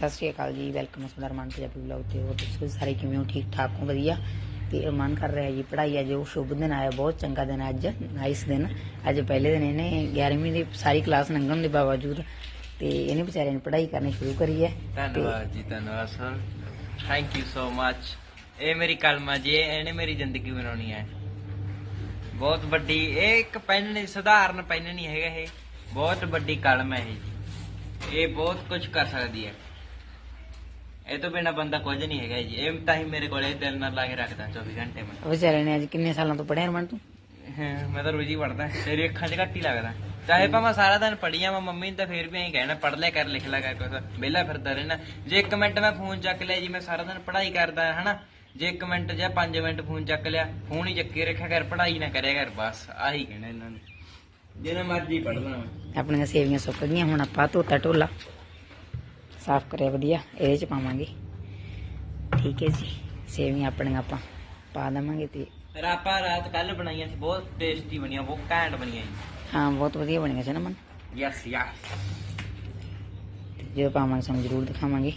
ਸਤਿ Sri Akal ji welcome Sardar Maan Punjabi vlog ਤੇ। ਹੋਰ ਤੁਸੀਂ ਸਾਰੇ ਕਿਵੇਂ ਹੋ? ਠੀਕ ਠਾਕ ਹੋ? ਵਧੀਆ। ਤੇ ਅਰਮਾਨ ਕਰ ਰਿਹਾ ਜੀ, ਪੜ੍ਹਾਈ ਅੱਜ ਉਹ ਸ਼ੁਭ ਦਿਨ ਆਇਆ, ਬਹੁਤ ਚੰਗਾ ਦਿਨ ਅੱਜ ਨਾਈਸ ਦਿਨ। ਅੱਜ ਪਹਿਲੇ ਦਿਨ ਇਹਨੇ 11ਵੀਂ ਦੀ ਸਾਰੀ ਕਲਾਸ ਲੰਘਣ ਦੇ ਬਾਵਜੂਦ ਤੇ ਇਹਨੇ ਵਿਚਾਰੇ ਨੇ ਪੜ੍ਹਾਈ ਕਰਨੀ ਸ਼ੁਰੂ ਕਰੀ ਹੈ। ਧੰਨਵਾਦ ਜੀ, ਧੰਨਵਾਦ sir. Thank you so much ਇਹ ਮੇਰੀ ਕਲਮਾ ਜੀ ਇਹਨੇ ਮੇਰੀ ਜ਼ਿੰਦਗੀ ਬਣਾਉਣੀ ਹੈ। ਬਹੁਤ ਵੱਡੀ, ਇਹ ਇੱਕ ਪੈਨ ਨਹੀਂ, ਸਧਾਰਨ ਪੈਨ ਨਹੀਂ ਹੈਗਾ ਇਹ। ਬਹੁਤ ਵੱਡੀ ਕਲਮ ਹੈ ਇਹ ਇਹ ਬਹੁਤ ਕੁਝ ਕਰ ਸਕਦੀ ਹੈ। ਇਹ ਤੋਂ ਬਿਨਾ ਬੰਦਾ ਕੁਝ ਨਹੀਂ ਹੈਗਾ ਜੀ। ਇਹ ਤਾਂ ਹੀ ਮੇਰੇ ਕੋਲੇ ਦਿਲ ਨਾਲ ਲਾ ਕੇ ਰੱਖਦਾ 24 ਘੰਟੇ ਮੈਂ। ਵਿਚਾਰੇ ਨੇ ਅੱਜ ਕਿੰਨੇ ਸਾਲਾਂ ਤੋਂ ਪੜ੍ਹਿਆ ਅਰਮਾਨ ਤੂੰ? ਹਾਂ, ਮੈਂ ਤਾਂ ਰੋਜ਼ ਹੀ ਪੜਦਾ ਤੇਰੀ ਅੱਖਾਂ 'ਚ ਘੱਟ ਹੀ ਲੱਗਦਾ। ਚਾਹੇ ਭਾਵੇਂ ਸਾਰਾ ਦਿਨ ਪੜੀਆਂ ਮੈਂ ਮੰਮੀ ਨੇ ਤਾਂ ਫੇਰ ਵੀ ਐਂ ਕਹਿਣਾ ਪੜ ਲਿਆ ਕਰ ਲਿਖ ਲਿਆ ਕਰ ਕੁਛ ਵਿਹਲਾ ਫਿਰਦਾ ਰਹਿਣਾ। ਜੇ ਇੱਕ ਮਿੰਟ ਮੈਂ ਫੋਨ ਚੱਕ ਲਿਆ ਜੀ ਮੈਂ ਸਾਰਾ ਦਿਨ ਪੜ੍ਹਾਈ ਕਰਦਾ ਹਨਾ? ਜੇ ਇੱਕ ਮਿੰਟ ਜਾਂ 5 ਮਿੰਟ ਫੋਨ ਚੱਕ ਲਿਆ ਫੋਨ ਹੀ ਚੱਕੇ ਰੱਖਿਆ ਕਰ ਪੜ੍ਹਾਈ ਨਾ ਕਰਿਆ ਕਰ ਬਸ ਆਹੀ ਕਹਿਣਾ ਇਹਨਾਂ ਨੇ। ਜਿੰਨਾ ਮਰਜ਼ੀ ਪੜ੍ਹਨਾ ਮੈਂ ਆਪਣੀਆਂ ਸੇਵੀਆਂ ਸੁੱਕ ਗਈਆਂ ਹੁਣ ਆਪਾਂ ਧੋਤਾ ਢੋਲਾ। ਸਾਫ਼ ਕਰਿਆ ਵਧੀਆ। ਇਹਦੇ ਚ ਪਾਵਾਂਗੇ। ਠੀਕ ਹੈ ਜੀ। ਸੇਵੀਆਂ ਆਪਣੀਆਂ ਆਪਾਂ ਪਾ ਦੇਵਾਂਗੇ ਤੇ ਫਿਰ ਆਪਾਂ ਰਾਤ ਕੱਲ ਬਣਾਈਆਂ ਸੀ ਬਹੁਤ ਟੇਸਟੀ ਬਣੀਆਂ ਬਹੁਤ ਘੈਂਟ ਬਣੀਆਂ ਜੀ। ਹਾਂ ਬਹੁਤ ਵਧੀਆ ਬਣੀਆਂ ਸੀ ਨਾ ਮਨ। ਯੈਸ ਯੈਸ ਜਦੋਂ ਪਾਵਾਂਗੇ ਸਾਨੂੰ ਜ਼ਰੂਰ ਦਿਖਾਵਾਂਗੇ।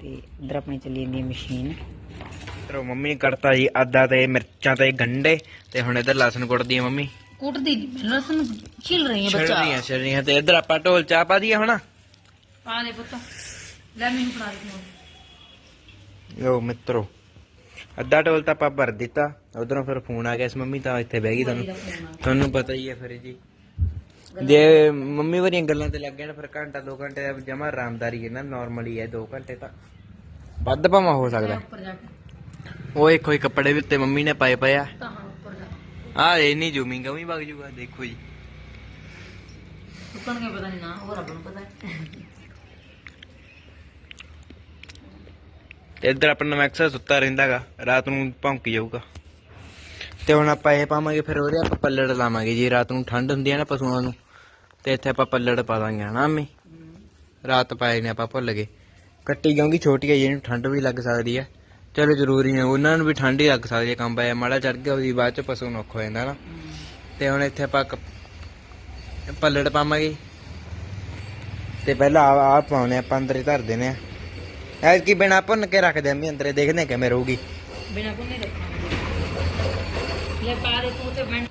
ਤੇ ਇਧਰ ਆਪਣੀ ਚੱਲੀ ਜਾਂਦੀ ਹੈ ਮਸ਼ੀਨ। ਤਰੋ ਮੰਮੀ ਨੇ ਕੱਟਤਾ ਜੀ ਆਦਾ ਤੇ ਮਿਰਚਾਂ ਤੇ ਗੰਡੇ ਤੇ ਹੁਣ ਇਧਰ ਲਸਣ ਕੁੱਟਦੀ ਹੈ ਮੰਮੀ। ਕੁੱਟਦੀ ਲਸਣ ਛਿਲ ਰਹੀ ਛਿਲ ਰਹੀਆਂ ਛਿਲ ਰਹੀਆਂ ਤੇ ਇਧਰ ਆਪਾਂ ਢੋਲ ਚਾਹ ਪਾ ਦਈਏ ਹੁਣ। ਪਾ ਦੇ ਪੁੱਤ। ਲੈ ਮੈਨੂੰ ਫੜਾ ਦੇ ਲੋ ਮਿੱਤਰੋ ਅੱਧਾ ਢੋਲ ਤਾਂ ਆਪਾਂ ਭਰ ਦਿੱਤਾ। ਉਧਰੋਂ ਫਿਰ ਫੋਨ ਆ ਗਿਆ ਸੀ ਮੰਮੀ ਤਾਂ ਇੱਥੇ ਬਹਿ ਗਈ ਤੁਹਾਨੂੰ। ਤੁਹਾਨੂੰ ਪਤਾ ਹੀ ਹੈ ਫਿਰ ਜੀ। ਜੇ ਮੰਮੀ ਵਰੀਆਂ ਗੱਲਾਂ ਤੇ ਲੱਗ ਨਾ ਫਿਰ ਘੰਟਾ 2 ਘੰਟੇ ਦਾ ਜਮਾ ਆਰਾਮਦਾਰੀ ਹੈ ਨਾ ਨਾਰਮਲੀ ਹੈ 2 ਘੰਟੇ ਤਾਂ। ਵੱਧ ਭਾਵੇਂ ਹੋ ਸਕਦਾ। ਉੱਪਰ ਜਾ ਕੇ। ਉਹ ਇੱਕ ਹੋਈ ਕੱਪੜੇ ਵੀ ਉੱਤੇ ਮੰਮੀ ਨੇ ਪਾਏ ਪਏ ਆ। ਤਾਂ ਹਾਂ ਉੱਪਰ ਜਾ। ਆ ਇਹ ਨਹੀਂ ਜੂਮਿੰਗ ਵੀ ਵਗ ਜੂਗਾ ਦੇਖੋ ਜੀ। ਕੇ ਪਤਾ ਨਹੀਂ ਨਾ ਉਹ ਰੱਬ ਨੂੰ ਪਤਾ ਹੈ। ਤੇ ਇੱਧਰ ਆਪਣਾ ਮੈਕਸਾ ਸੁੱਤਾ ਰਹਿੰਦਾਗਾ ਰਾਤ ਨੂੰ ਭੌਂਕੀ ਜਾਊਗਾ। ਤੇ ਹੁਣ ਆਪਾਂ ਇਹ ਪਾਵਾਂਗੇ ਫਿਰ ਉਹਦੇ ਆਪਾਂ ਪੱਲੜ ਲਾਵਾਂਗੇ ਜੀ। ਰਾਤ ਨੂੰ ਠੰਡ ਹੁੰਦੀ ਹੈ ਨਾ ਪਸ਼ੂਆਂ ਨੂੰ ਤੇ ਇੱਥੇ ਆਪਾਂ ਪੱਲੜ ਪਾ ਦਾਂਗੇ ਹਨਾ ਅੰਮੀ? ਰਾਤ ਪਾਏ ਨੇ ਆਪਾਂ ਭੁੱਲ ਗਏ। ਕੱਟੀ ਕਿਉਂਕਿ ਛੋਟੀ ਹੈ ਜੀ, ਇਹਨੂੰ ਠੰਡ ਵੀ ਲੱਗ ਸਕਦੀ ਹੈ ਚਲੋ ਜ਼ਰੂਰੀ ਹੈ ਉਹਨਾਂ ਨੂੰ ਵੀ ਠੰਡ ਹੀ ਲੱਗ ਸਕਦੀ ਹੈ ਕੰਬਾ ਜਾਂ ਮਾੜਾ ਚੜ ਗਿਆ ਉਹਦੀ ਬਾਅਦ ਚ ਪਸ਼ੂ ਨੁੱਖ ਹੋ ਜਾਂਦਾ ਨਾ। ਤੇ ਹੁਣ ਇੱਥੇ ਆਪਾਂ ਕ- ਪੱਲੜ ਪਾਵਾਂਗੇ। ਤੇ ਪਹਿਲਾਂ ਆ ਆ ਪਾਉਣੇ ਆਪਾਂ ਅੰਦਰ ਹੀ ਧਰ ਦੇਣੇ ਆ। ਐਸ ਕੀ ਬਿਨਾ ਭੁੰਨ ਕੇ ਰੱਖਦੇ ਅੰਮੀ ਅੰਦਰੇ ਦੇਖਦੇ ਕਿਵੇਂ ਰਹੂਗੀ। ਬਿਨਾ ਕੋਈ ਨਹੀਂ ਲੈ ਪਾ ਦੇ ਤੂੰ ਤੇ ਮੈਂ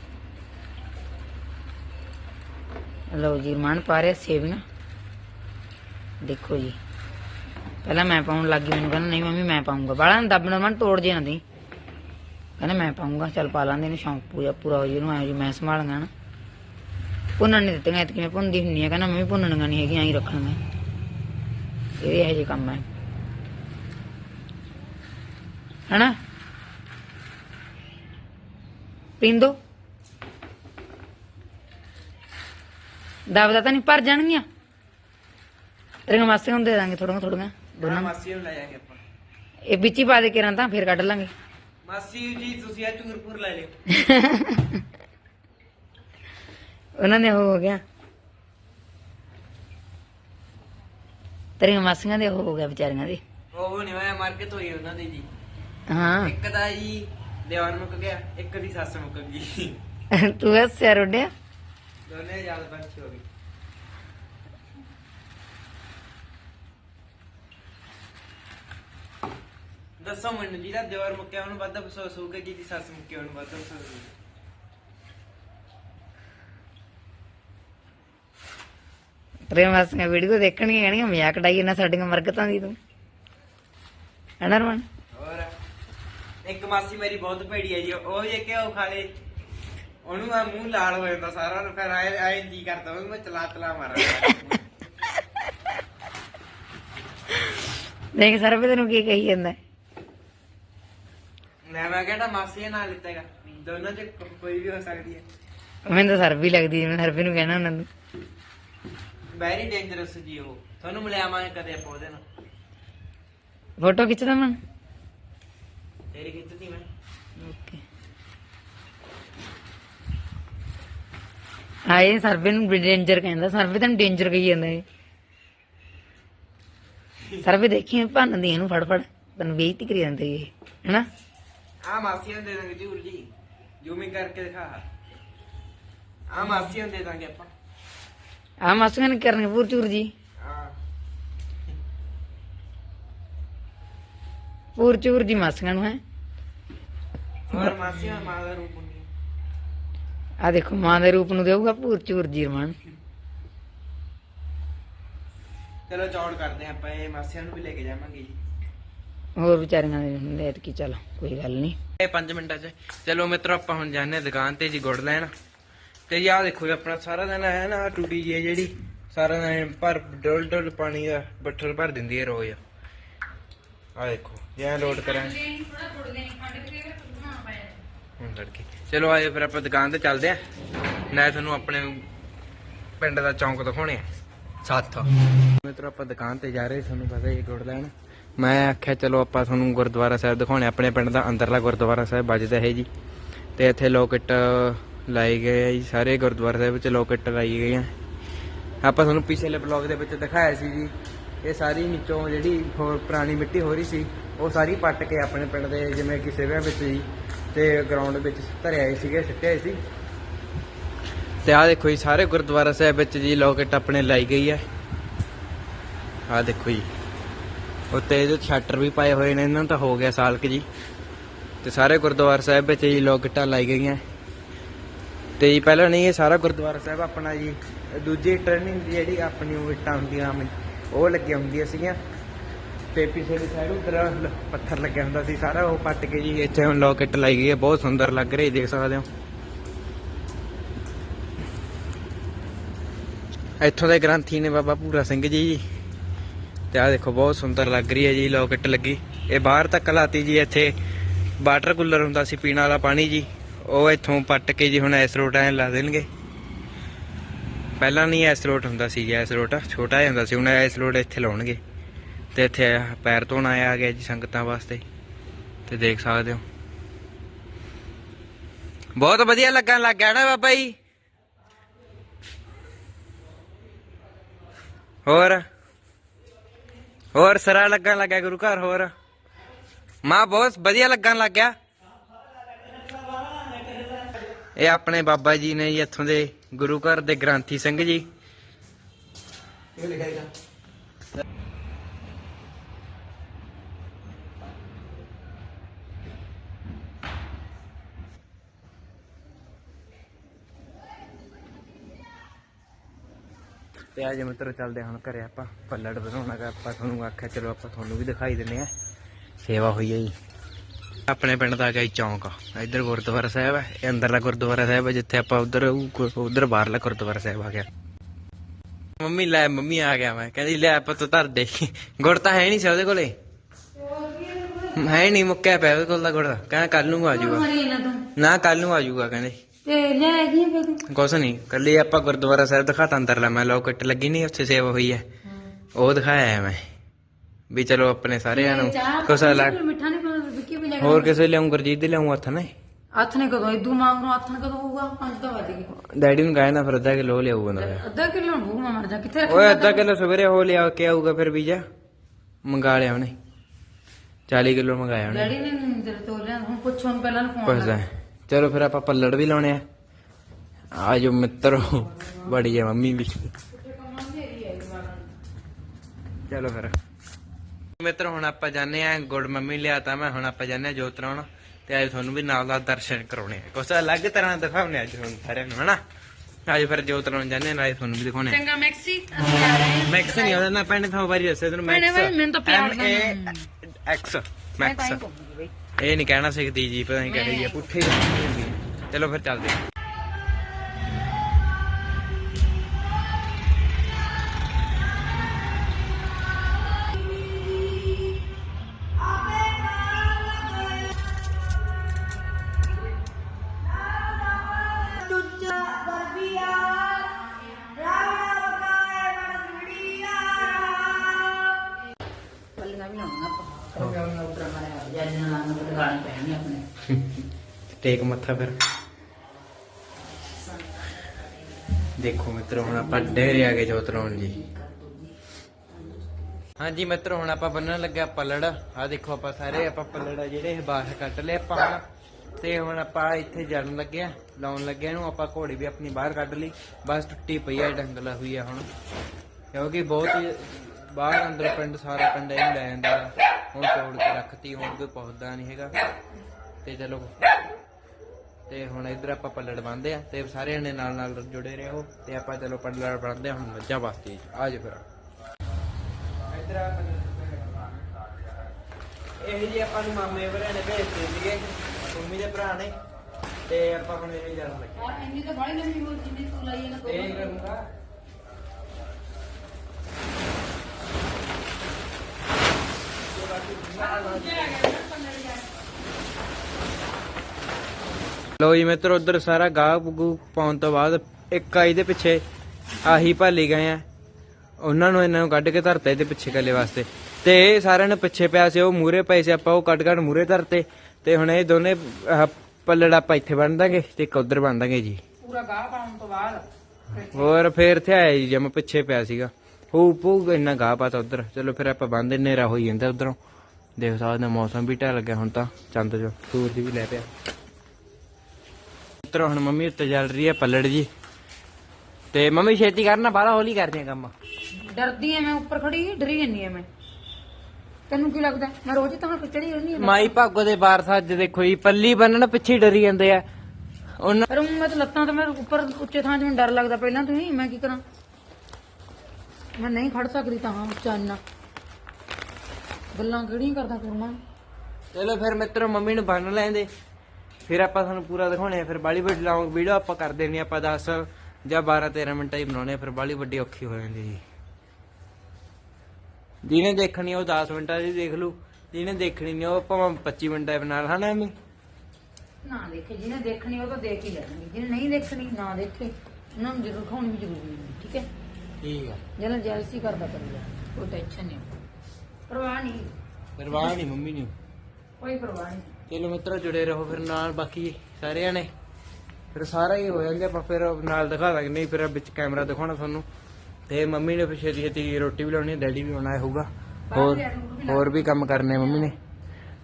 ਲਓ ਜੀ ਮਨ ਪਾ ਰਿਹਾ ਸੇਵੀਆਂ। ਦੇਖੋ ਜੀ। ਪਹਿਲਾਂ ਮੈਂ ਪਾਉਣ ਲੱਗੀ ਮੈਨੂੰ ਕਹਿੰਦਾ, ਨਹੀਂ ਮੰਮੀ, ਮੈਂ ਪਾਉਂਗਾ ਬਾਲਾ ਦੱਬਣਾ ਮਨ ਤੋੜ ਜੇ ਨਾ ਦੀ ਕਹਿੰਦਾ, ਮੈਂ ਪਾਉਂਗਾ ਚੱਲ ਪਾ ਲਾਂਦੇ ਇਹਨੂੰ ਸ਼ੌਂਕ ਪੂਰਾ ਪੂਰਾ ਹੋ ਜੀ, ਇਹਨੂੰ ਆਇਆ ਜੀ, ਮੈਂ ਸੰਭਾਲਾਂਗਾ ਨਾ। ਭੁੰਨਣ ਨਹੀਂ ਦਿੱਤੀਆਂ ਇਤਕੀ ਮੈਂ ਭੁੰਨਦੀ ਹੁੰਨੀ ਆ, ਕਹਿੰਦਾ ਮੈਂ ਵੀ ਭੁੰਨਣੀਆਂ ਨਹੀਂ ਹੈਗੀਆਂ, ਐਂ ਰੱਖਣੀਆਂ ਇਹ ਇਹੋ ਜਿਹੇ ਕੰਮ ਹੈ ਹਨਾ? ਪਿੰਦੋ ਦਬਦਾ ਤਾਂ ਨਹੀਂ ਭਰ ਜਾਣਗੀਆਂ? ਤੇਰੀਆਂ ਮਾਸੀਆਂ ਨੂੰ ਦੇ ਦਾਂਗੇ ਥੋੜੀਆਂ ਥੋੜੀਆਂ ਦੋਨਾਂ ਨੂੰ। ਮਾਸੀ ਨੂੰ ਲੈ ਜਾਾਂਗੇ ਆਪਾਂ। ਇਹ ਵਿੱਚ ਹੀ ਪਾ ਦੇ ਕੇ ਰਾਂ ਤਾਂ ਫਿਰ ਕੱਢ ਲਾਂਗੇ। ਮਾਸੀ ਜੀ ਤੁਸੀਂ ਆ ਚੂਰਪੁਰ ਲੈ ਲਿਓ। ਉਹਨਾਂ ਦੇ ਉਹ ਹੋ ਗਿਆ। ਤੇਰੀਆਂ ਮਾਸੀਆਂ ਦੇ ਉਹ ਹੋ ਗਿਆ ਵਿਚਾਰੀਆਂ ਦੇ। ਉਹ ਨਹੀਂ ਹੋਇਆ ਮਾਰ ਕੇ ਧੋਈ ਉਹਨਾਂ ਦੀ ਜੀ। ਹਾਂ। ਇੱਕ ਦਾ ਜੀ ਦੇਵਾਨ ਮੁੱਕ ਗਿਆ ਇੱਕ ਦੀ ਸੱਸ ਮੁੱਕ ਗਈ। ਤੂੰ ਹੱਸਿਆ ਰੋਡਿਆ? ਦੋਨੇ ਯਾਦ ਬਚ ਹੋ ਗਈ ਦੱਸੋ ਮੈਨੂੰ ਜਿਹਦਾ ਦੇਵਰ ਮੁੱਕਿਆ ਉਹਨੂੰ ਵੱਧ ਅਫਸੋਸ ਹੋਊਗਾ ਜਿਹਦੀ ਸੱਸ ਮੁੱਕੀ ਉਹਨੂੰ ਵੱਧ ਅਫਸੋਸ ਹੋਊਗਾ। ਤੇਰੀਆਂ ਮਾਸੀਆਂ ਵੀਡੀਓ ਦੇਖਣਗੀਆਂ ਕਹਿਣਗੀਆਂ ਮਜ਼ਾਕ ਡਾਈ ਇਹਨਾਂ ਸਾਡੀਆਂ ਮਰਗਤਾਂ ਦੀ ਤੂੰ। ਹਨਾ ਰਮਨ? ਇੱਕ ਮਾਸੀ ਮੇਰੀ ਬਹੁਤ ਭੇੜੀ ਹੈ ਜੀ ਉਹ ਜੇ ਕਿ ਉਹ ਖਾ ਲੇ ਉਹਨੂੰ ਆ ਮੂੰਹ ਲਾਲ ਹੋ ਜਾਂਦਾ ਸਾਰਾ ਨੂੰ ਫਿਰ ਆਏ ਆਏ ਜੀ ਕਰਦਾ ਉਹ ਮੈਂ ਚਲਾ ਚਲਾ ਮਾਰਾਂ। ਦੇਖ ਸਰਵੇ ਤੈਨੂੰ ਕੀ ਕਹੀ ਜਾਂਦਾ। ਮੈਂ ਮੈਂ ਕਹਿੰਦਾ ਮਾਸੀ ਨਾਲ ਲਿੱਤੇਗਾ ਦੋਨਾਂ ਚ ਕੋਈ ਵੀ ਹੋ ਸਕਦੀ ਹੈ ਮੈਨੂੰ ਤਾਂ ਸਰਵੀ ਲੱਗਦੀ ਜਿਵੇਂ ਸਰਵੀ ਨੂੰ ਕਹਿਣਾ ਉਹਨਾਂ ਨੂੰ। ਵੈਰੀ ਡੇਂਜਰਸ ਜੀ ਉਹ। ਤੁਹਾਨੂੰ ਮਿਲਿਆ ਮੈਂ ਕਦੇ ਆਪਾਂ ਉਹਦੇ ਨਾਲ। ਫੋਟੋ ਖਿੱਚਦਾ ਮਨ ਤੇਰੀ ਖਿੱਚਦੀ ਮੈਂ। ਓਕੇ ਆਏ ਸਰਵੇ ਨੂੰ ਡੇਂਜਰ ਕਹਿੰਦਾ ਸਰਵੇ ਤੈਨੂੰ ਡੇਂਜਰ ਕਹੀ ਜਾਂਦਾ ਇਹ। ਸਰਵੇ ਦੇਖੀ ਭੰਨਦੀ ਇਹਨੂੰ ਫੜ ਫੜ ਤੈਨੂੰ ਬੇਇੱਜ਼ਤੀ ਕਰੀ ਜਾਂਦੀ ਇਹ ਹੈਨਾ? ਆ ਮਾਸੀਆਂ ਦੇ ਦਾਂਗੇ ਜੀ ਜ਼ੂਮਿੰਗ ਕਰਕੇ ਦਿਖਾ। ਆ ਮਾਸੀਆਂ ਦੇ ਦਾਂਗੇ ਆਪਾਂ। ਆ ਮਾਸੀਆਂ ਨੇ ਕਰਨਗੇ ਪੂਰ ਚੂਰ ਜੀ। ਪੂਰ ਚੂਰ ਦੀ ਮਾਸੀਆਂ ਨੂੰ ਹੈ? ਹੋਰ ਮਾਸੀਆਂ ਮਾਂ ਦਾ ਰੂਪ ਹੁੰਦੀ ਆ ਦੇਖੋ ਮਾਂ ਦੇ ਰੂਪ ਨੂੰ ਦੇਊਗਾ ਪੂਰ ਚੂਰ ਜੀ ਰਮਾਨ। ਚਲੋ ਚੌੜ ਕਰਦੇ ਹਾਂ ਆਪਾਂ ਇਹ ਮਾਸੀਆਂ ਨੂੰ ਵੀ ਲੈ ਕੇ ਜਾਵਾਂਗੇ ਜੀ। ਹੋਰ ਵਿਚਾਰੀਆਂ ਦੇ ਲੇਟ ਕੀ ਚੱਲ ਕੋਈ ਗੱਲ ਨਹੀਂ। ਇਹ 5 ਮਿੰਟਾਂ 'ਚ ਚਲੋ ਮਿੱਤਰੋ ਆਪਾਂ ਹੁਣ ਜਾਂਦੇ ਹਾਂ ਦੁਕਾਨ ਤੇ ਜੀ ਗੁੜ ਲੈਣ। ਤੇ ਯਾ ਦੇਖੋ ਜੀ ਆਪਣਾ ਸਾਰਾ ਦਿਨ ਹੈ ਨਾ ਆਹ ਟੂਟੀ ਜੀ ਹੈ ਜਿਹੜੀ ਸਾਰਾ ਦਿਨ ਭਰ ਡੋਲ ਡੋਲ ਪਾਣੀ ਦਾ ਬੱਠਲ ਭਰ ਦਿੰਦੀ ਹੈ ਰੋਜ਼। ਆ ਦੇਖੋ। ਜੇ ਲੋਡ ਕਰਾਂ। ਹੁਣ ਲੜਕੀ। ਚਲੋ ਆਏ ਫਿਰ ਆਪਾਂ ਦੁਕਾਨ ਤੇ ਚੱਲਦੇ ਆਂ। ਨਾ ਤੁਹਾਨੂੰ ਆਪਣੇ ਪਿੰਡ ਦਾ ਚੌਂਕ ਦਿਖਾਉਣੇ ਆ। ਸਾਥ ਮਿੱਤਰੋ ਆਪਾਂ ਦੁਕਾਨ ਤੇ ਜਾ ਰਹੇ ਤੁਹਾਨੂੰ ਪਤਾ ਹੀ ਗੁੜ ਲੈਣ। ਮੈਂ ਆਖਿਆ ਚਲੋ ਆਪਾਂ ਤੁਹਾਨੂੰ ਗੁਰਦੁਆਰਾ ਸਾਹਿਬ ਦਿਖਾਉਣੇ ਆਪਣੇ ਪਿੰਡ ਦਾ ਅੰਦਰਲਾ ਗੁਰਦੁਆਰਾ ਸਾਹਿਬ ਵੱਜਦਾ ਹੈ ਜੀ। ਤੇ ਇੱਥੇ ਲੋਕਟ ਲਾਏ ਗਏ ਆ ਜੀ ਸਾਰੇ ਗੁਰਦੁਆਰਾ ਸਾਹਿਬ ਵਿੱਚ ਲੋਕਟ ਲਾਈ ਗਏ ਆ ਆਪਾਂ ਤੁਹਾਨੂੰ ਪਿਛਲੇ ਬਲੌਗ ਦੇ ਵਿੱਚ ਦਿਖਾਇਆ ਸੀ ਜੀ ਇਹ ਸਾਰੀ ਨੀਚੋਂ ਜਿਹੜੀ ਹੋਰ ਪੁਰਾਣੀ ਮਿੱਟੀ ਹੋ ਰਹੀ ਸੀ, ਉਹ ਸਾਰੀ ਪੱਟ ਕੇ ਆਪਣੇ ਪਿੰਡ ਦੇ ਜਿਵੇਂ ਕਿਸੇ ਵਿਆਹ ਵਿੱਚ ਜੀ ਤੇ ਗਰਾਊਂਡ ਵਿੱਚ ਧਰੇ ਹੀ ਸੀਗੇ ਸਿੱਟੇ ਸੀ। ਤੇ ਆਹ ਦੇਖੋ ਜੀ, ਸਾਰੇ ਗੁਰਦੁਆਰਾ ਸਾਹਿਬ ਵਿੱਚ ਜੀ ਲੋਕਟ ਆਪਣੇ ਲਾਈ ਗਈ ਹੈ। ਆਹ ਦੇਖੋ ਜੀ, ਉੱਤੇ ਇਹਦੇ ਸ਼ਟਰ ਵੀ ਪਾਏ ਹੋਏ ਨੇ, ਇਹਨਾਂ ਨੂੰ ਤਾਂ ਹੋ ਗਿਆ ਸਾਲ ਕੁ ਜੀ। ਤੇ ਸਾਰੇ ਗੁਰਦੁਆਰਾ ਸਾਹਿਬ ਵਿੱਚ ਜੀ ਲੋਕਟਾਂ ਲਾਈ ਗਈਆਂ। ਤੇ ਜੀ, ਪਹਿਲਾਂ ਨਹੀਂ, ਇਹ ਸਾਰਾ ਗੁਰਦੁਆਰਾ ਸਾਹਿਬ ਆਪਣਾ ਜੀ, ਦੂਜੀ ਟ੍ਰੇਨਿੰਗ ਜਿਹੜੀ ਆਪਣੀ ਉਹ ਇੱਟਾਂ ਹੁੰਦੀਆਂ ਉਹ ਲੱਗੀਆਂ ਹੁੰਦੀਆਂ ਸੀਗੀਆਂ। ਤੇ ਪਿਛਲੇ ਸਾਈਡ ਉਧਰ ਪੱਥਰ ਲੱਗਿਆ ਹੁੰਦਾ ਸੀ ਸਾਰਾ, ਉਹ ਪੱਟ ਕੇ ਜੀ ਇੱਥੇ ਹੁਣ ਲੋਕਟ ਲਾਈ ਗਈ ਹੈ। ਬਹੁਤ ਸੁੰਦਰ ਲੱਗ ਰਹੀ ਦੇਖ ਸਕਦੇ ਹੋ। ਇੱਥੋਂ ਦੇ ਗ੍ਰੰਥੀ ਨੇ ਬਾਬਾ ਪੂਰਾ ਸਿੰਘ ਜੀ। ਜੀ ਤੇ ਆ ਦੇਖੋ, ਬਹੁਤ ਸੁੰਦਰ ਲੱਗ ਰਹੀ ਹੈ ਜੀ ਲੋਕਟ ਲੱਗੀ। ਇਹ ਬਾਹਰ ਤੱਕ ਲਾਤੀ ਜੀ, ਇੱਥੇ ਵਾਟਰ ਕੂਲਰ ਹੁੰਦਾ ਸੀ, ਪੀਣ ਵਾਲਾ ਪਾਣੀ ਜੀ। ਉਹ ਇੱਥੋਂ ਪੱਟ ਕੇ ਜੀ ਹੁਣ ਇਸ ਰੋਟ ਲਾ ਦੇਣਗੇ। ਪਹਿਲਾਂ ਨਹੀਂ ਐਸ ਰੋਟ ਹੁੰਦਾ ਸੀ ਐਸ ਰੋਟ ਛੋਟਾ ਜਿਹਾ ਹੁੰਦਾ ਸੀ, ਹੁਣ ਐਸ ਰੋਟ ਇੱਥੇ ਲਾਉਣਗੇ। ਤੇ ਇੱਥੇ ਪੈਰ ਧੋਣ ਆਇਆ ਗਿਆ ਜੀ ਸੰਗਤਾਂ ਵਾਸਤੇ। ਤੇ ਦੇਖ ਸਕਦੇ ਹੋ। ਬਹੁਤ ਵਧੀਆ ਲੱਗਣ ਲੱਗ ਗਿਆ ਨਾ ਬਾਬਾ ਜੀ। ਹੋਰ? ਹੋਰ ਸਰਾ ਲੱਗਣ ਲੱਗਿਆ ਗੁਰੂ ਘਰ, ਹੋਰ? ਮਾਂ, ਬਹੁਤ ਵਧੀਆ ਲੱਗਣ ਲੱਗ ਗਿਆ ਇਹ ਆਪਣੇ ਬਾਬਾ ਜੀ ਨੇ ਜੀ ਇੱਥੋਂ ਦੇ ਗੁਰੂ ਘਰ ਦੇ ਗ੍ਰੰਥੀ ਸਿੰਘ ਜੀ। ਤੇ ਅੱਜ ਮਿੱਤਰੋ, ਚੱਲਦੇ ਹੁਣ ਘਰੇ ਆਪਾਂ। ਪੱਲੜ ਬਣਾਉਣਾ ਆਪਾਂ। ਤੁਹਾਨੂੰ ਆਖਿਆ, ਚਲੋ ਆਪਾਂ ਤੁਹਾਨੂੰ ਵੀ ਦਿਖਾਈ ਦਿੰਨੇ ਆ ਸੇਵਾ ਹੋਈ ਹੈ ਜੀ। ਆਪਣੇ ਪਿੰਡ ਦਾ ਗਈ ਚੌਂਕ। ਆ ਇੱਧਰ ਗੁਰਦੁਆਰਾ ਸਾਹਿਬ ਹੈ ਇਹ ਅੰਦਰਲਾ ਗੁਰਦੁਆਰਾ ਸਾਹਿਬ ਹੈ ਜਿੱਥੇ ਆਪਾਂ ਉਧਰ ਉਧਰ ਬਾਹਰਲਾ ਗੁਰਦੁਆਰਾ ਸਾਹਿਬ ਆ ਗਿਆ। ਮੰਮੀ ਲੈ ਮੰਮੀ ਆ ਗਿਆ ਮੈਂ ਕਹਿੰਦੀ ਲੈ ਪੁੱਤ ਧਰ ਦੇ। ਗੁੜ ਤਾਂ ਹੈ ਨਹੀਂ ਸੀ ਉਹਦੇ ਕੋਲੇ। ਹੈ ਨਹੀਂ ਮੁੱਕਿਆ ਪਿਆ ਉਹਦੇ ਕੋਲ ਦਾ ਗੁੜ। ਕਹਿੰਦਾ ਕੱਲ ਨੂੰ ਆ ਜਾਊਗਾ। ਨਾ ਤੂੰ। ਕੱਲ ਨੂੰ ਆ ਜਾਊਗਾ ਕਹਿੰਦੇ। ਤੇ ਲੈ ਗਈ ਫੇ ਤੂੰ। ਕੁਛ ਨਹੀਂ ਕੱਲੀ ਆਪਾਂ ਗੁਰਦੁਆਰਾ ਸਾਹਿਬ ਦਿਖਾਤਾ ਅੰਦਰਲਾ ਮੈਂ ਲੋਕਟ ਲੱਗੀ ਨਹੀਂ ਉੱਥੇ ਸੇਵਾ ਹੋਈ ਹੈ। ਉਹ ਦਿਖਾਇਆ ਮੈਂ। ਵੀ ਚਲੋ ਆਪਣੇ ਸਾਰਿਆਂ ਨੂੰ ਕੁਛ ਲੱਗ ਮਿੱਠਾ ਨਹੀਂ ਪਾਉਂਦਾ ਵਿੱਕੀ ਵੀ ਲੈ ਹੋਰ ਕਿਸੇ ਲਿਆਉਂ ਗੁਰਜੀਤ ਦੇ ਲਿਆਉਂ ਹੱਥ ਨੇ। ਹੱਥ ਨੇ ਕਦੋਂ? ਇਦੂ ਮੰਗ ਨੂੰ ਹੱਥ ਨੇ ਕਦੋਂ ਹੋਊਗਾ? ਪੰਜ ਤਾਂ ਵੱਜ ਗਏ। ਡੈਡੀ ਨੂੰ ਗਾਇਨਾ ਫਿਰ ਅੱਧਾ ਕਿਲੋ ਲਿਆਊ ਬੰਦਾ। ਅੱਧਾ ਕਿਲੋ ਨੂੰ ਭੂਖ ਮਰ ਜਾ। ਕਿੱਥੇ ਓਏ ਅੱਧਾ ਕਿਲੋ? ਸਵੇਰੇ ਹੋ ਲਿਆ ਕੇ ਆਊਗਾ ਫਿਰ ਵੀਜ਼ਾ ਮੰਗਾ ਲਿਆ ਉਹਨੇ। 40 ਕਿਲੋ ਮੰਗਾਇਆ ਉਹਨੇ। ਡੈਡੀ ਨੇ ਨੀ ਤੇਰੇ ਤੋਂ ਲਿਆ। ਹੁਣ ਪੁੱਛੋ ਨੂੰ ਪਹਿਲਾਂ ਫੋਨ ਪੁੱਛਦਾ। ਚਲੋ ਫਿਰ ਆਪਾਂ ਪੱਲੜ ਵੀ ਲਾਉਣੇ ਆ। ਆਜੋ ਮਿੱਤਰੋ ਬੜੀ ਹੈ ਮੰਮੀ ਵੀ। ਚਲੋ ਫਿਰ। ਮਿੱਤਰ ਹੁਣ ਆਪਾਂ ਜਾਣੇ ਆ ਗੁੜ ਮੰਮੀ ਲਿਆਤਾ ਮੈਂ ਹੁਣ ਆਪਾਂ ਜਾਣੇ ਆ ਜੋਤ ਲਾਉਣ ਤੇ ਅੱਜ ਤੁਹਾਨੂੰ ਵੀ ਨਾਲ ਦਾ ਦਰਸ਼ਨ ਕਰਾਉਣੇ ਆ। ਕੁਛ ਅਲੱਗ ਤਰ੍ਹਾਂ ਦਿਖਾਉਣੇ ਅੱਜ ਹੁਣ ਸਾਰਿਆਂ ਨੂੰ ਹਨਾ? ਅੱਜ ਫਿਰ ਜੋਤ ਲਾਉਣ ਜਾਣੇ ਨਾਲੇ ਤੁਹਾਨੂੰ ਵੀ ਦਿਖਾਉਣੇ ਚੰਗਾ ਮੈਕਸੀ। ਅਸੀਂ ਆ ਰਹੇ ਹਾਂ ਮੈਕਸ ਨਹੀਂ ਉਹਦਾ ਨਾ ਪੈਣੇ ਥਾਂ ਵਾਰੀ ਤੈਨੂੰ ਭੈਣੇ ਮੈਕਸ। ਬਾਈ, ਮੈਨੂੰ ਤਾਂ ਪਿਆਰ ਦਾ ਐਕਸ ਤਾਂ ਮੈਕਸ ਇਹ ਨਹੀਂ ਕਹਿਣਾ ਸਿੱਖਦੀ ਜੀ ਪਤਾ ਨਹੀਂ ਕਹੇ ਜੀ ਪੁੱਠੇ। ਚਲੋ ਫਿਰ ਚੱਲਦੇ ਟੇਕ ਮੱਥਾ ਫਿਰ। ਦੇਖੋ ਮਿੱਤਰੋ, ਹੁਣ ਆਪਾਂ ਡੇਰੇ ਆ ਗਏ ਜੋਤ ਲਾਉਣ ਜੀ। ਹਾਂਜੀ ਮਿੱਤਰੋ, ਹੁਣ ਆਪਾਂ ਬੰਨਣ ਲੱਗਿਆ ਪੱਲੜ। ਆ ਦੇਖੋ ਆਪਾਂ ਸਾਰੇ, ਆਪਾਂ ਪੱਲੜ ਜਿਹੜੇ, ਇਹ ਬਾਹਰ ਕੱਟ ਲਏ ਆਪਾਂ ਤੇ ਹੁਣ ਆਪਾਂ ਇੱਥੇ ਜੜਨ ਲੱਗੇ ਲਾਉਣ ਲੱਗੇ ਆ ਆਪਾਂ ਘੋੜੀ ਵੀ ਆਪਣੀ ਬਾਹਰ ਕੱਢ ਲਈ। ਬਸ ਟੁੱਟੀ ਪਈ ਆ, ਡੰਗਲਾ ਹੋਈ ਆ ਹੁਣ। ਕਿਉਂਕਿ ਬਹੁਤ ਹੀ ਬਾਹਰ ਅੰਦਰ ਪਿੰਡ, ਸਾਰਾ ਪਿੰਡ ਇਹਨੂੰ ਲੈ ਜਾਂਦਾ। ਹੁਣ ਤੋੜ ਕੇ ਰੱਖਤੀ, ਹੁਣ ਕੋਈ ਪਹੁੰਚਦਾ ਨਹੀਂ ਹੈਗਾ। ਤੇ ਚਲੋ। ਤੇ ਹੁਣ ਇਧਰ ਆਪਾਂ ਪੱਲੜ ਬੰਨਦੇ ਆ ਤੇ ਸਾਰੇ ਜਣੇ ਨਾਲ ਨਾਲ ਜੁੜੇ ਰਹੋ ਤੇ ਆਪਾਂ ਚਲੋ ਪੱਲੜ ਬੰਨਦੇ ਹੁਣ ਮੱਝਾਂ ਵਾਸਤੇ। ਆ ਜਾ ਫਿਰ। ਇਧਰ ਆ ਇਹ ਜੀ ਆਪਾਂ ਨੂੰ ਮਾਮੇ ਵਰੇ ਨੇ ਭੇਜਦੇ ਸੀਗੇ ਮੰਮੀ ਦੇ ਭਰਾ ਨੇ ਤੇ ਆਪਾਂ ਹੁਣ ਇਹ ਜਾਣ ਲੱਗੇ ਯਾਰ ਇੰਨੀ ਤਾਂ ਬੜੀ ਲੰਮੀ ਹੋ ਜਿੰਨੀ ਤੂੰ ਲਾਈ ਤੇ। ਇਹ ਕਰੂੰਗਾ। ਲੋ ਜੀ ਮਿੱਤਰ ਉਧਰ ਸਾਰਾ ਗਾਹ ਗੁ ਪਾਉਣ ਤੋਂ ਬਾਅਦ ਇੱਕ ਆਈ ਦੇ ਪਿੱਛੇ ਆਹੀ ਭਾਲੀ ਗਏ ਆ। ਉਹਨਾਂ ਨੂੰ ਇਹਨਾਂ ਨੂੰ ਕੱਢ ਕੇ ਧਰਤਾ ਇਹਦੇ ਪਿੱਛੇ ਕੱਲੇ ਵਾਸਤੇ। ਤੇ ਇਹ ਸਾਰਿਆਂ ਨੂੰ ਪਿੱਛੇ ਪਿਆ ਸੀ ਉਹ ਮੂਰੇ ਪਏ ਸੀ ਆਪਾਂ ਉਹ ਕੱਢ ਕੱਢ ਮੂਰੇ ਧਰਤੇ। ਤੇ ਹੁਣ ਇਹ ਦੋਨੇ ਆਹ ਪੱਲੜ ਆਪਾਂ ਇੱਥੇ ਬੰਨ ਦਾਂਗੇ ਤੇ ਇੱਕ ਉਧਰ ਬੰਨ ਦਾਂਗੇ ਜੀ। ਪੂਰਾ ਗਾਹ ਪਾਉਣ ਤੋਂ ਬਾਅਦ ਹੋਰ ਫੇਰ ਇੱਥੇ ਆਇਆ ਜੀ ਜਮ ਪਿੱਛੇ ਪਿਆ ਸੀਗਾ। ਹੂ ਪੂ ਇੰਨਾ ਗਾਹ ਪਾਤਾ ਉਧਰ। ਚਲੋ ਫਿਰ ਆਪਾਂ ਬੰਦ ਹਨੇਰਾ ਹੋਈ ਜਾਂਦਾ ਉਧਰੋਂ। ਦੇਖ ਸਕਦੇ ਮੌਸਮ ਵੀ ਢਲ ਗਿਆ ਹੁਣ ਤਾਂ ਚੰਦ ਜੋ ਸੂਰਜ ਵੀ ਲੈ ਪਿਆ। ਮਿੱਤਰੋ ਹੁਣ ਮੰਮੀ ਉੱਤੇ ਚੱਲ ਰਹੀ ਹੈ ਪੱਲੜ ਜੀ। ਤੇ ਮੰਮੀ ਛੇਤੀ ਕਰਨਾ ਬਾਹਲਾ ਹੌਲੀ ਕਰਦੇ ਆ ਕੰਮ। ਡਰਦੀ ਐ ਮੈਂ ਉੱਪਰ ਖੜੀ ਡਰੀ ਜੰਨੀ ਐ ਮੈਂ। ਤੈਨੂੰ ਕੀ ਲੱਗਦਾ? ਮੈਂ ਰੋਜ਼ ਤਾਂ ਹੁਣ ਚੜੀ ਰਹਿੰਦੀ ਐ ਮਾਈ ਭਾਗੋ ਦੇ ਬਾਰ ਅੱਜ ਦੇਖੋ ਜੀ ਪੱਲੀ ਬੰਨਣ ਪਿੱਛੇ ਡਰੀ ਜਾਂਦੇ ਆ। ਉਹਨਾਂ ਪਰ ਮੈਂ ਤਾਂ ਲੱਤਾਂ ਤੇ ਮੈਂ ਉੱਪਰ ਉੱਚੇ ਥਾਂ 'ਚ ਮੈਨੂੰ ਡਰ ਲੱਗਦਾ ਪਹਿਲਾਂ ਤੋਂ ਹੀ ਮੈਂ ਕੀ ਕਰਾਂ? ਮੈਂ ਨਹੀਂ ਖੜ ਸਕਦੀ ਤਾਂ ਹਾਂ ਉੱਚਾ ਇੰਨਾ। ਗੱਲਾਂ ਕਿਹੜੀਆਂ ਕਰਦਾ ਕਰਨਾ ਚਲੋ ਫਿਰ ਮਿੱਤਰੋ ਮੰਮੀ ਨੂੰ ਬੰਨ ਲੈਂਦੇ ਫਿਰ ਆਪਾਂ ਤੁਹਾਨੂੰ ਪੂਰਾ ਦਿਖਾਉਣੇ ਆ ਫਿਰ ਬਾਲੀਵੁੱਡ ਲੌਂਗ ਵੀਡੀਓ ਆਪਾਂ ਕਰ ਦੇਣੀ ਆਪਾਂ 10 ਜਾਂ 12 13 ਮਿੰਟਾਂ ਹੀ ਬਣਾਉਣੇ ਫਿਰ ਬਾਲੀ ਵੱਡੀ ਔਖੀ ਹੋ ਜਾਂਦੀ ਜੀ। ਜਿਹਨੇ ਦੇਖਣੀ ਉਹ 10 ਮਿੰਟਾਂ ਦੀ ਦੇਖ ਲੂ ਜਿਹਨੇ ਦੇਖਣੀ ਨਹੀਂ ਉਹ ਭਾਵੇਂ 25 ਮਿੰਟਾਂ ਦੀ ਬਣਾ ਹਨਾ ਐਵੇਂ? ਨਾ ਦੇਖੇ ਜਿਹਨੇ ਦੇਖਣੀ ਉਹ ਤਾਂ ਦੇਖ ਹੀ ਲੈਣੀ ਜਿਹਨੇ ਨਹੀਂ ਦੇਖਣੀ ਨਾ ਦੇਖੇ ਉਹਨਾਂ ਨੂੰ ਜ਼ਰੂਰ ਖਾਣੀ ਵੀ ਜ਼ਰੂਰੀ ਹੈ ਠੀਕ ਹੈ? ਠੀਕ ਆ। ਜਿਹੜਾ ਜੈਲਸੀ ਕਰਦਾ ਕਰੀਆ ਕੋਈ ਟੈਨਸ਼ਨ ਨਹੀਂ ਪਰਵਾਹ ਨਹੀਂ। ਪਰਵਾਹ ਨਹੀਂ ਮੰਮੀ ਨੂੰ। ਕੋਈ ਪਰਵਾਹ ਨਹੀਂ। ਚਲੋ ਮਿੱਤਰੋ, ਜੁੜੇ ਰਹੋ ਫਿਰ ਨਾਲ ਬਾਕੀ ਸਾਰਿਆਂ ਨੇ। ਫਿਰ ਸਾਰਾ ਹੀ ਹੋ ਜਾਂਦੇ, ਆਪਾਂ ਫਿਰ ਨਾਲ ਦਿਖਾ ਦਾਂਗੇ। ਨਹੀਂ, ਫਿਰ ਵਿੱਚ ਕੈਮਰਾ ਦਿਖਾਉਣਾ ਤੁਹਾਨੂੰ। ਤੇ ਮੰਮੀ ਨੇ ਫਿਰ ਛੇਤੀ ਛੇਤੀ ਰੋਟੀ ਵੀ ਲਾਉਣੀ ਡੈਡੀ ਵੀ ਆਉਣਾ ਹੋਊਗਾ। ਹੋਰ ਹੋਰ ਵੀ ਕੰਮ ਕਰਨੇ ਮੰਮੀ ਨੇ।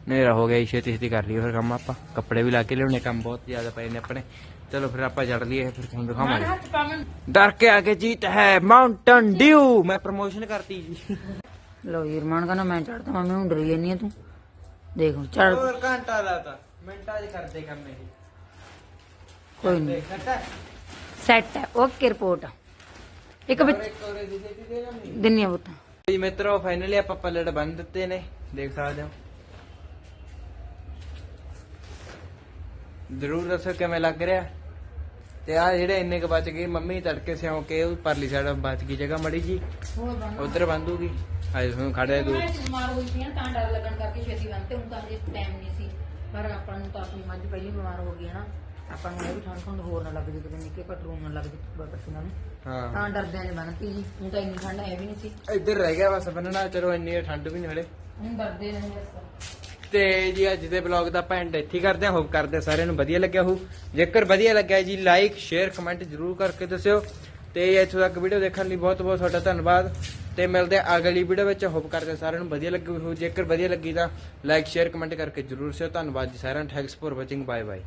ਹਨੇਰਾ ਹੋ ਗਿਆ ਛੇਤੀ ਛੇਤੀ ਕਰ ਲਈਏ ਫਿਰ ਕੰਮ ਆਪਾਂ। ਕੱਪੜੇ ਵੀ ਲਾ ਕੇ ਲਿਆਉਣੇ, ਕੰਮ ਬਹੁਤ ਜ਼ਿਆਦਾ ਪਏ ਨੇ ਆਪਣੇ। ਚਲੋ ਫਿਰ ਆਪਾਂ ਜੜ ਲਈਏ, ਫਿਰ ਤੁਹਾਨੂੰ ਦਿਖਾਵਾਂਗੇ। ਡਰ ਕੇ ਆਗੇ ਜੀਤ ਹੈ ਮਾਊਂਟਨ ਡਿਊ ਮੈਂ ਪ੍ਰਮੋਸ਼ਨ ਕਰਤੀ ਜੀ। ਲੋ ਜੀ ਕਹਿੰਦਾ ਮੈਂ ਚੜਦਾ ਮੰਮੀ ਨੂੰ ਡਰੀ ਜਾਨੀ ਤੂੰ। ਦੇਖ ਚੜ ਹੋਰ ਘੰਟਾ ਲਾਤਾ। ਮਿੰਟਾਂ 'ਚ ਕਰਦੇ ਕੰਮ ਇਹ। ਕੋਈ ਨਹੀਂ। ਸੈੱਟ ਹੈ। Okay report. ਇੱਕ ਵਿੱਚ ਇੱਕ ਹੋਰ ਦੇ ਜੀ ਮਿੱਤਰੋ ਫਾਈਨਲੀ ਆਪਾਂ ਪੱਲੜ ਬੰਨ ਦਿੱਤੇ ਨੇ। ਦੇਖ ਸਕਦੇ ਹੋ। ਜ਼ਰੂਰ ਦੱਸੋ ਕਿਵੇਂ ਲੱਗ ਰਿਹਾ। ਤੇ ਆ ਜਿਹੜੇ ਇੰਨੇ ਕ ਬਚ ਗਏ ਮੰਮੀ ਤੜਕੇ ਸਿਉਂ ਕੇ ਉਹ ਪਰਲੀ ਸਾਈਡ ਬਚ ਗਈ ਜਗ੍ਹਾ ਮੜੀ ਜੀ। ਉਧਰ ਬੰਦੂਗੀ ਅੱਜ ਤੁਹਾਨੂੰ ਖੜੇ ਦੂ। ਬਿਮਾਰ ਹੋਈ ਸੀ ਤਾਂ ਡਰ ਲੱਗਣ ਕਰਕੇ ਛੇਤੀ ਬੰਦ ਤੇ ਹੁਣ ਤਾਂ ਹਜੇ ਟਾਈਮ ਨਹੀਂ ਸੀ। ਪਰ ਆਪਾਂ ਨੂੰ ਤਾਂ ਆਪਣੀ ਮੱਝ ਪਹਿਲੀ ਬਿਮਾਰ ਹੋ ਗਈ ਹੈ ਨਾ ਆਪਾਂ ਨੂੰ ਇਹ ਵੀ ਠੰਡ ਠੰਡ ਹੋਰ ਨਾ ਲੱਗ ਜੇ ਕਿਤੇ ਨਿੱਕੇ ਘਟਰੂ ਨਾ ਲੱਗ ਜੇ ਪਰਸਨਾਂ ਨੂੰ ਹਾਂ। ਤਾਂ ਡਰਦਿਆਂ ਨੇ ਬੰਨਤੀ ਜੀ ਹੁਣ ਤਾਂ ਇੰਨੀ ਠੰਡ ਹੈ ਵੀ ਨਹੀਂ ਸੀ। ਇੱਧਰ ਰਹਿ ਗਿਆ ਬਸ ਬੰਨਣਾ ਚਲੋ ਇੰਨੀ ਠੰਡ ਵੀ ਨਹੀਂ ਹਲੇ। ਹੁਣ ਡਰਦੇ ਨੇ ਬਸ। ਤੇ ਜੀ ਅੱਜ ਦੇ ਬਲੌਗ ਦਾ ਆਪਾਂ ਐਂਡ ਇੱਥੇ ਕਰਦੇ ਹਾਂ। ਹੋਪ ਕਰਦੇ ਸਾਰਿਆਂ ਨੂੰ ਵਧੀਆ ਲੱਗਿਆ ਹੋਊ। ਜੇਕਰ ਵਧੀਆ ਲੱਗਿਆ ਜੀ ਲਾਈਕ ਸ਼ੇਅਰ ਕਮੈਂਟ ਜਰੂਰ ਕਰਕੇ ਦੱਸਿਓ। ਤੇ ਇੱਥੋਂ ਤੱਕ ਵੀਡੀਓ ਦੇਖਣ ਲਈ ਬਹੁਤ ਬਹੁਤ ਤੁਹਾਡਾ ਧੰਨਵਾਦ। ਤੇ ਮਿਲਦੇ ਹਾਂ ਅਗਲੀ ਵੀਡੀਓ ਵਿੱਚ। ਹੋਪ ਕਰਦੇ ਸਾਰਿਆਂ ਨੂੰ ਵਧੀਆ ਲੱਗੀ ਹੋਊ ਜੇਕਰ ਵਧੀਆ ਲੱਗੀ ਤਾਂ ਲਾਈਕ ਸ਼ੇਅਰ ਕਮੈਂਟ ਕਰਕੇ ਜਰੂਰ ਦੱਸਿਓ। ਧੰਨਵਾਦ ਜੀ ਸਾਰਿਆਂ ਨੂੰ thanks for watching bye bye